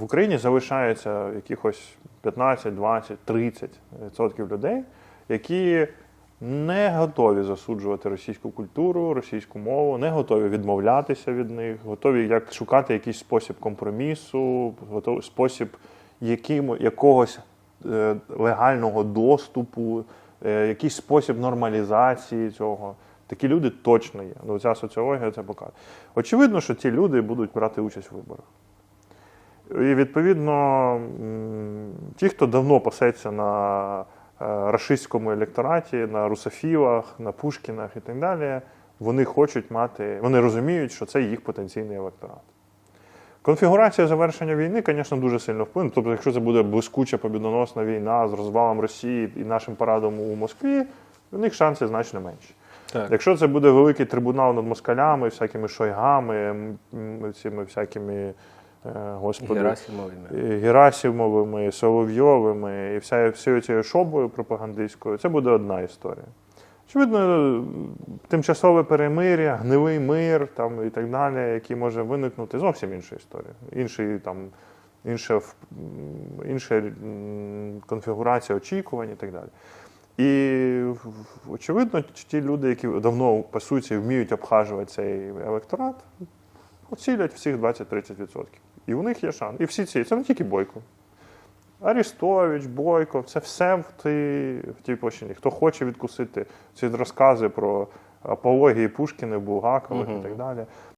в Україні залишається якихось 15, 20, 30 відсотків людей, які не готові засуджувати російську культуру, російську мову, не готові відмовлятися від них, готові як шукати якийсь спосіб компромісу, готові спосіб яким, якогось е, легального доступу, е, якийсь спосіб нормалізації цього. Такі люди точно є. Ну, ця соціологія це показує. Очевидно, що ті люди будуть брати участь у виборах. І відповідно, ті, хто давно пасеться на е, рашистському електораті, на русофілах, на Пушкінах і так далі, вони хочуть мати, вони розуміють, що це їх потенційний електорат. Конфігурація завершення війни, звісно, дуже сильно вплине. Тобто, якщо це буде блискуча побідоносна війна з розвалом Росії і нашим парадом у Москві, у них шанси значно менші. Так. Якщо це буде великий трибунал над москалями, всякими шойгами, цими всякими, господи, Герасимовими. і Герасимовими, Соловйовими і вся, всією цією шобою пропагандистською, це буде одна історія. Очевидно, тимчасове перемир'я, гнилий мир там, і так далі, який може виникнути, зовсім інша історія. Інший, там, інша, інша конфігурація очікувань і так далі. І очевидно, ті люди, які давно пасуються і вміють обхажувати цей електорат, оцілять всіх 20-30%. І у них є шанс. І всі ці, це не тільки Бойко. Арістович, Бойко, це все в тій, в тій площині. Хто хоче відкусити ці розкази про апології Пушкіни, Булгакових і так далі.